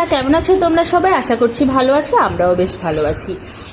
বন্ধুরা, কেমন আছো তোমরা? সবাই আশা করছি ভালো আছো, আমরাও বেশ ভালো আছি।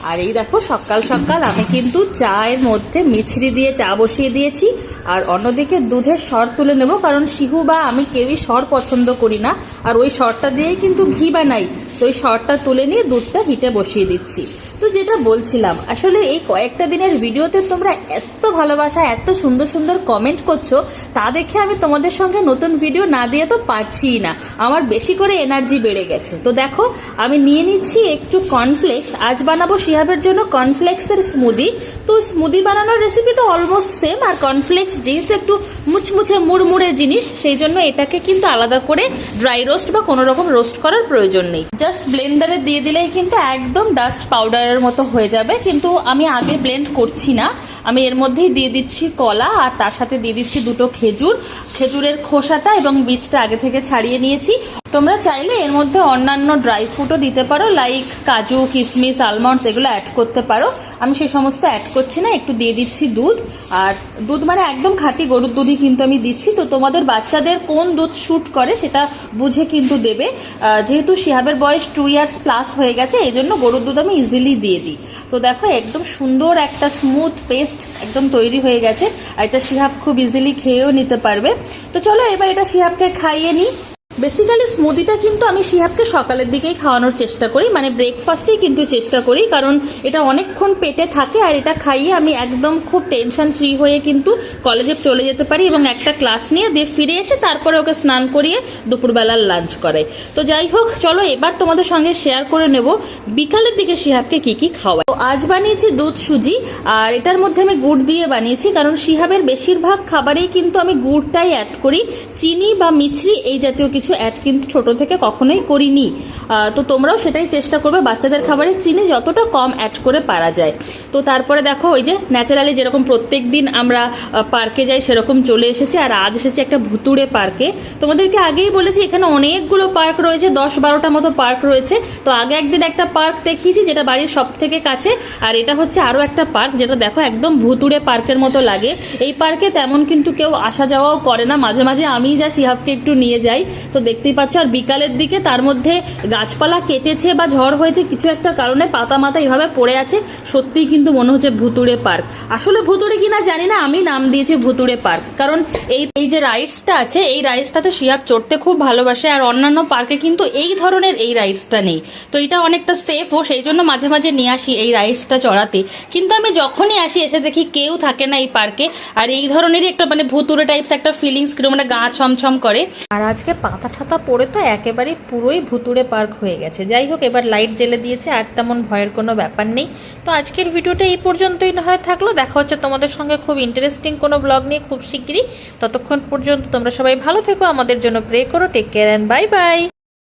আর এই দেখো, সকাল সকাল আমি কিন্তু চায়ের মধ্যে মিছরি দিয়ে চা বসিয়ে দিয়েছি, আর অন্যদিকে দুধের সর তুলে নেব, কারণ শিহু বা আমি কেউই সর পছন্দ করি না, আর ওই সরটা দিয়েই কিন্তু ঘি বানাই। তো ওই সরটা তুলে নিয়ে দুধটা হিটে বসিয়ে দিচ্ছি। তো যেটা বলছিলাম, আসলে এই কয়েকটা দিনের ভিডিওতে তোমরা এত ভালোবাসা, এত সুন্দর সুন্দর কমেন্ট করছ, তা দেখে আমি তোমাদের সঙ্গে নতুন ভিডিও না দিয়ে তো পারছিই না। আমার বেশি করে এনার্জি বেড়ে গেছে। তো দেখো, আমি নিয়ে নিচ্ছি একটু কর্নফ্লেক্স আজ বানাবো শিহাবের জন্য কর্নফ্লেক্সের স্মুদি তো স্মুদি বানানোর রেসিপি তো অলমোস্ট সেম আর কর্নফ্লেক্স যেহেতু একটু মুচমুচে, মুড়মুড়ে জিনিস, সেই জন্য এটাকে কিন্তু আলাদা করে ড্রাই রোস্ট বা কোনো রকম রোস্ট করার প্রয়োজন নেই। জাস্ট ব্লেন্ডারে দিয়ে দিলেই কিন্তু একদম ডাস্ট পাউডারের মতো হয়ে যাবে। কিন্তু আমি আগে ব্লেন্ড করছি না। আমি এর মধ্যেই দিয়ে দিচ্ছি কলা আর তার সাথে দিয়ে দিচ্ছি দুটো খেজুর। খেজুরের খোসাটা এবং বীজটা আগে থেকে ছাড়িয়ে নিয়েছি। তোমরা চাইলে এর মধ্যে অন্যান্য ড্রাই ফ্রুটও দিতে পারো লাইক কাজু কিশমিশ আলমন্ডস এগুলো অ্যাড করতে পারো। আমি সেই সমস্ত অ্যাড করছি না, একটু দিয়ে দিচ্ছি দুধ। আর দুধ মানে একদম খাঁটি গরুর দুধই কিন্তু আমি দিচ্ছি। তো তোমাদের বাচ্চাদের কোন দুধ শ্যুট করে সেটা বুঝে কিন্তু দেবে। যেহেতু শিহাবের বয়স টু ইয়ার্স প্লাস হয়ে গেছে এই জন্য গরুর দুধ আমি ইজিলি দিয়ে দিই। তো দেখো, একদম সুন্দর একটা স্মুথ পেস্ট একদম তৈরি হয়ে গেছে, আর এটা শিহাব খুব ইজিলি খেয়েও নিতে পারবে। তো চলো এবার এটা শিহাবকে খাইয়ে নিই। বেসিক্যালি স্মুদিটা কিন্তু আমি শিহাবকে সকালের দিকেই খাওয়ানোর চেষ্টা করি মানে ব্রেকফাস্টেই কিন্তু চেষ্টা করি, কারণ এটা অনেকক্ষণ পেটে থাকে আর এটা খাইয়ে আমি একদম খুব টেনশন ফ্রি হয়ে কিন্তু কলেজে চলে যেতে পারি এবং একটা ক্লাস নিয়ে দিয়ে ফিরে এসে তারপরে ওকে স্নান করিয়ে দুপুরবেলার লাঞ্চ করাই তো যাই হোক, চলো এবার তোমাদের সঙ্গে শেয়ার করে নেব বিকালের দিকে শিহাবকে কি কি খাওয়াই। তো আজ বানিয়েছি দুধ সুজি, আর এটার মধ্যে আমি গুড় দিয়ে বানিয়েছি, কারণ শিহাবের বেশিরভাগ খাবারেই কিন্তু আমি গুড়টাই অ্যাড করি। চিনি বা মিছরি এই জাতীয় কিছু অ্যাড কিন্তু ছোট থেকে কখনোই করিনি। তো তোমরাও সেটাই চেষ্টা করবে, বাচ্চাদের খাবারে চিনি যতটা কম অ্যাড করে পারা যায়। তো তারপরে দেখো, ওই যে ন্যাচারালি যেরকম প্রত্যেক দিন আমরা পার্কে যাই সেরকম চলে এসেছি, আর আজ এসেছি একটা ভুতুড়ে পার্কে তোমাদেরকে আগেই বলেছি, এখানে অনেকগুলো পার্ক রয়েছে, দশ বারোটা মতো পার্ক রয়েছে। তো আগে একদিন একটা পার্ক দেখিয়েছি, যেটা বাড়ির সব থেকে কাছে, আর এটা হচ্ছে আরও একটা পার্ক যেটা দেখো একদম ভুতুড়ে পার্কের মতো লাগে। এই পার্কে তেমন কিন্তু কেউ আসা যাওয়াও করে না। মাঝে মাঝে আমিই যা শিহাবকে একটু নিয়ে যাই। তো দেখতেই পাচ্ছ, আর বিকালের দিকে তার মধ্যে গাছপালা কেটেছে বা ঝড় হয়েছে কিছু একটা কারণে পাতা মাথা এইভাবে পড়ে আছে, সত্যিই কিন্তু মনে হচ্ছে ভুতুড়ে পার্ক। আসলে ভুতুড়ে কিনা জানি না, আমি নাম দিয়েছি ভুতুড়ে পার্ক। কারণ এই এই যে রাইডসটা আছে, এই রাইডসটাতে শিয়াব চড়তে খুব ভালোবাসে, আর অন্যান্য পার্কে কিন্তু এই ধরনের এই রাইডসটা নেই। তো এটা অনেকটা সেফও সেই জন্য মাঝে মাঝে নিয়ে আসি এই রাইডসটা চড়াতে। কিন্তু আমি যখনই আসি, এসে দেখি কেউ থাকে না এই পার্কে, আর এই ধরনেরই একটা মানে ভুতুড়ে টাইপস একটা ফিলিংস কীরকম একটা গা ছমছম করে। আর আজকে পাতা ঠাতা পড়ে তো একেবারে পুরোই ভুতুড়ে পার্ক হয়ে গেছে। যাই হোক, এবার লাইট জ্বেলে দিয়েছে আর তেমন ভয়ের কোনো ব্যাপার নেই। তো আজকের ভিডিওটা এই পর্যন্তই না হয় থাকল। দেখা হচ্ছে তোমাদের সঙ্গে খুব ইন্টারেস্টিং কোনো ব্লগ নিয়ে খুব শিগগিরই। ততক্ষণ পর্যন্ত তোমরা সবাই ভালো থেকো। আমাদের জন্য প্রে করো। Take care and bye bye